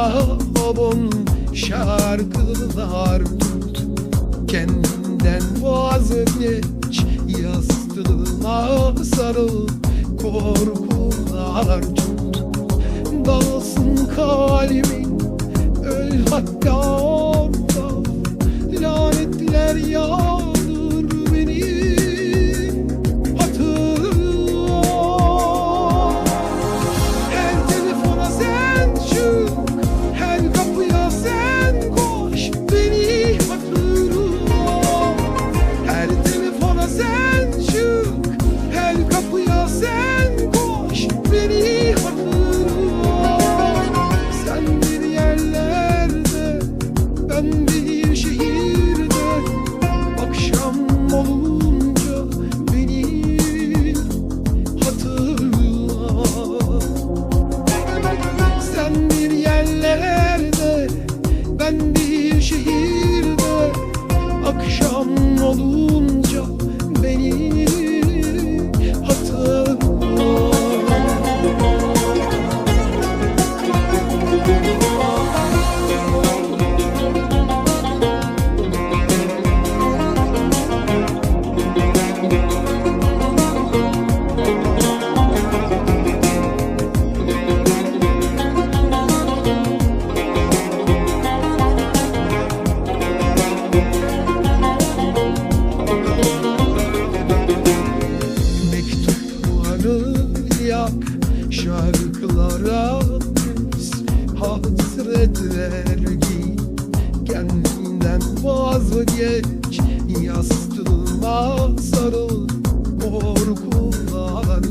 Şahobun şarkılar tut. Kendinden vazgeç Yastığına sarıl Korkular tut. Dalsın kalbin Öl hatta orada. Lanetler yağ sarıl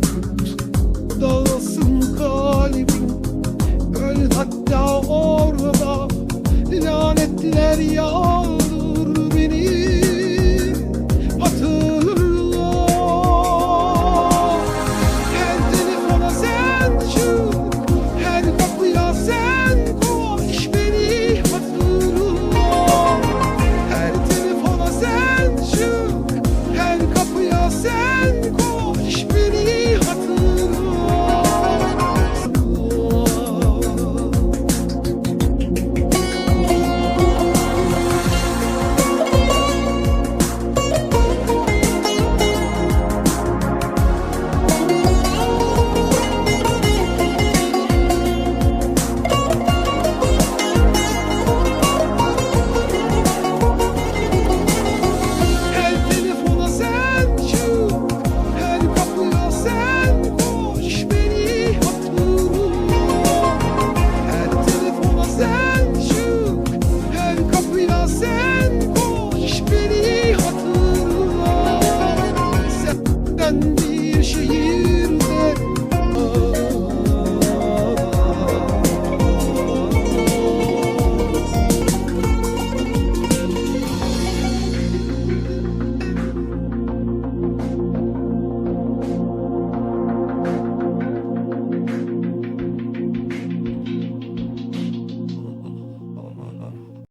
tut Dağılsın kalbin Öl hatta orada. Lanetler yağ